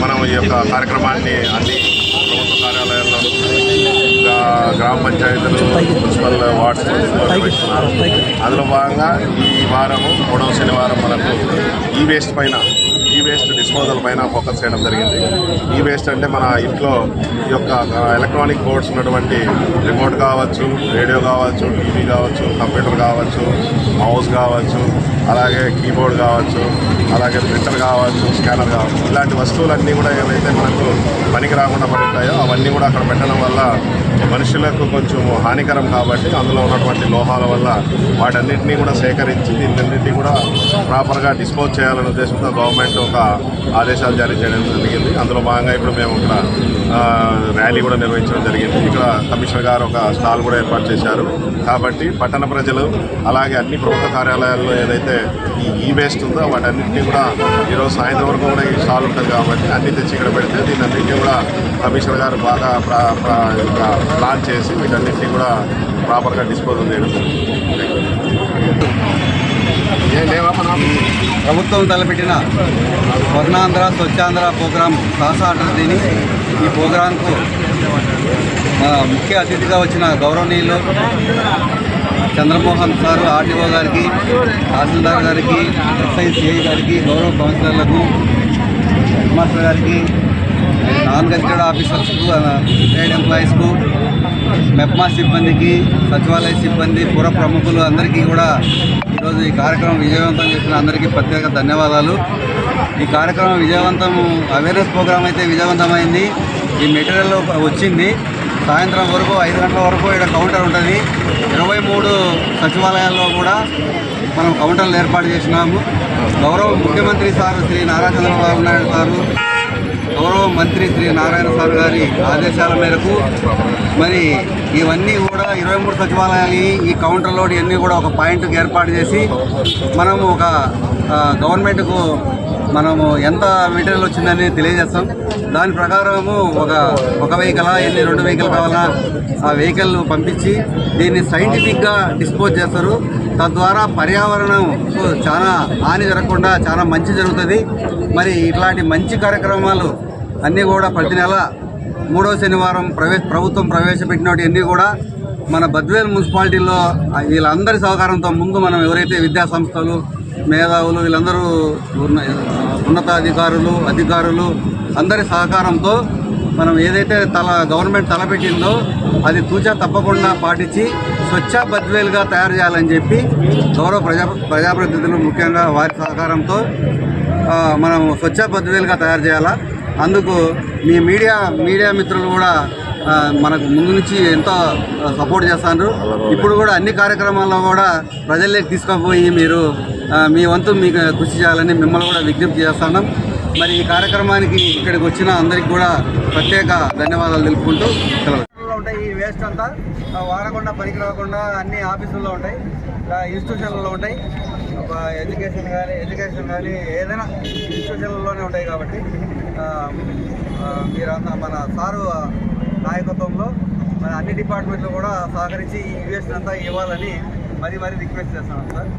మనం ఈ యొక్క కార్యక్రమాన్ని అన్ని ప్రభుత్వ కార్యాలయాల్లో గ్రా- గ్రామ పంచాయతీలు మున్సిపల్ వార్డ్స్ నిర్వహిస్తున్నారు. అందులో భాగంగా ఈ వారము మూడవ శనివారం మనకు ఈ వేస్ట్ పైన వేస్ట్ డిస్పోజల్ పైన ఫోకస్ చేయడం జరిగింది. ఈ వేస్ట్ అంటే మన ఇంట్లో ఈ యొక్క ఎలక్ట్రానిక్ బోర్డ్స్ ఉన్నటువంటి రిమోట్ కావచ్చు రేడియో కావచ్చు టీవీ కావచ్చు కంప్యూటర్ కావచ్చు మౌస్ కావచ్చు అలాగే కీబోర్డ్ కావచ్చు అలాగే ప్రింటర్ కావచ్చు స్కానర్ కావచ్చు. ఇలాంటి వస్తువులన్నీ కూడా ఏవైతే మనకు పనికి రాకుండా పడుతాయో అవన్నీ కూడా అక్కడ పెట్టడం వల్ల మనుషులకు కొంచెం హానికరం కాబట్టి అందులో ఉన్నటువంటి లోహాల వల్ల వాటన్నిటినీ కూడా సేకరించి దీన్నింటినీ కూడా ప్రాపర్గా డిస్పోజ్ చేయాలనే ఉద్దేశంతో గవర్నమెంట్ ఒక ఆదేశాలు జారీ చేయడం జరిగింది. అందులో భాగంగా ఇప్పుడు మేము ఇక్కడ ర్యాలీ కూడా నిర్వహించడం జరిగింది. ఇక్కడ కమిషనర్ గారు ఒక స్టాల్ కూడా ఏర్పాటు చేశారు. కాబట్టి పట్టణ ప్రజలు అలాగే అన్ని ప్రభుత్వ కార్యాలయాల్లో ఏదైతే ఈ ఈ వేస్ట్ ఉందో వాటన్నింటినీ కూడా ఈరోజు సాయంత్రం వరకు కూడా ఈ స్టాల్ ఉంటుంది కాబట్టి అన్ని తెచ్చి ఇక్కడ పెడితే దీన్ని కూడా కమిషనర్ గారు బాగా ప్రా ప్లాన్ చేసి వీటన్నింటినీ కూడా ప్రాపర్గా డిస్పోజల్ చేయడం జరిగింది. ప్రభుత్వం తలపెట్టిన స్వర్ణాంధ్ర స్వచ్ఛాంధ్ర ప్రోగ్రాం సాహసాటం దీని. ఈ ప్రోగ్రాంకు ముఖ్య అతిథిగా వచ్చిన గౌరవనీయులు చంద్రమోహన్ సార్ ఆర్డీఓ గారికి తహసీల్దార్ గారికి ఎస్ఐసిఐ గారికి గౌరవ కౌన్సిలర్లకు మాస్టర్ గారికి నాన్ గెస్టెడ్ ఆఫీసర్స్కు రిటైర్డ్ ఎంప్లాయీస్కు మెప్మా సిబ్బందికి సచివాలయ సిబ్బంది పుర ప్రముఖులు అందరికీ కూడా ఈరోజు ఈ కార్యక్రమం విజయవంతం చేసిన అందరికీ ప్రత్యేక ధన్యవాదాలు. ఈ కార్యక్రమం విజయవంతం అవేర్నెస్ ప్రోగ్రామ్ అయితే విజయవంతమైంది. ఈ మెటీరియల్ వచ్చింది. సాయంత్రం వరకు ఐదు గంటల వరకు ఇక్కడ కౌంటర్ ఉంటుంది. ఇరవై మూడు సచివాలయాల్లో కూడా మనం కౌంటర్లు ఏర్పాటు చేసినాము. గౌరవ ముఖ్యమంత్రి సార్ శ్రీ నారా చంద్రబాబు నాయుడు సారు గౌరవ మంత్రి శ్రీ నారాయణ సార్ గారి ఆదేశాల మేరకు మరి ఇవన్నీ కూడా ఇరవై మూడు సచివాలయాలు ఈ కౌంటర్లో ఇవన్నీ కూడా ఒక పాయింట్కి ఏర్పాటు చేసి మనము ఒక గవర్నమెంట్కు మనము ఎంత మెటీరియల్ వచ్చిందని తెలియజేస్తాం. దాని ప్రకారము ఒక ఒక వెహికల్ ఎన్ని రెండు వెహికల్ కావాలా ఆ వెహికల్ పంపించి దీన్ని సైంటిఫిక్గా డిస్పోజ్ చేస్తారు. తద్వారా పర్యావరణం చాలా హాని జరగకుండా చాలా మంచి జరుగుతుంది. మరి ఇట్లాంటి మంచి కార్యక్రమాలు అన్నీ కూడా ప్రతి నెల మూడో శనివారం ప్రవేశ ప్రభుత్వం ప్రవేశపెట్టినవి అన్నీ కూడా మన బద్వేల్ మున్సిపాలిటీలో వీళ్ళందరి సహకారంతో ముందు మనం ఎవరైతే విద్యా సంస్థలు మేధావులు వీళ్ళందరూ ఉన్న ఉన్నతాధికారులు అధికారులు అందరి సహకారంతో మనం ఏదైతే తల గవర్నమెంట్ తలపెట్టిందో అది తూచా తప్పకుండా పాటించి స్వచ్ఛ బద్వేలుగా తయారు చేయాలని చెప్పి గౌరవ ప్రజా ప్రజాప్రతినిధులు ముఖ్యంగా వారి సహకారంతో మనం స్వచ్ఛ బద్వేలుగా తయారు చేయాలా? అందుకు మీ మీడియా మీడియా మిత్రులు కూడా మనకు ముందు నుంచి ఎంతో సపోర్ట్ చేస్తారు ఇప్పుడు కూడా అన్ని కార్యక్రమాల్లో కూడా ప్రజల్లోకి తీసుకుపోయి మీరు మీ వంతు మీకు కృషి చేయాలని మిమ్మల్ని కూడా విజ్ఞప్తి చేస్తున్నాం మరి ఈ కార్యక్రమానికి ఇక్కడికి వచ్చిన అందరికి కూడా ప్రత్యేక ధన్యవాదాలు తెలుపుకుంటూ ఉంటాయి ఈ వేస్ట్ అంతా. వాడకుండా పనికి రాకుండా అన్ని ఆఫీసుల్లో ఉంటాయి. ఇన్స్టిట్యూషన్లో ఇన్స్టిట్యూషన్లలో ఉంటాయి. ఒక ఎడ్యుకేషన్ కానీ ఎడ్యుకేషన్ కానీ ఏదైనా ఇన్స్టిట్యూషన్లలోనే ఉంటాయి కాబట్టి మీరంతా మన సారు నాయకత్వంలో మన అన్ని డిపార్ట్మెంట్లు కూడా సహకరించి ఈ వేస్ట్ అంతా ఇవ్వాలని మరీ మరీ రిక్వెస్ట్ చేస్తున్నాం సార్.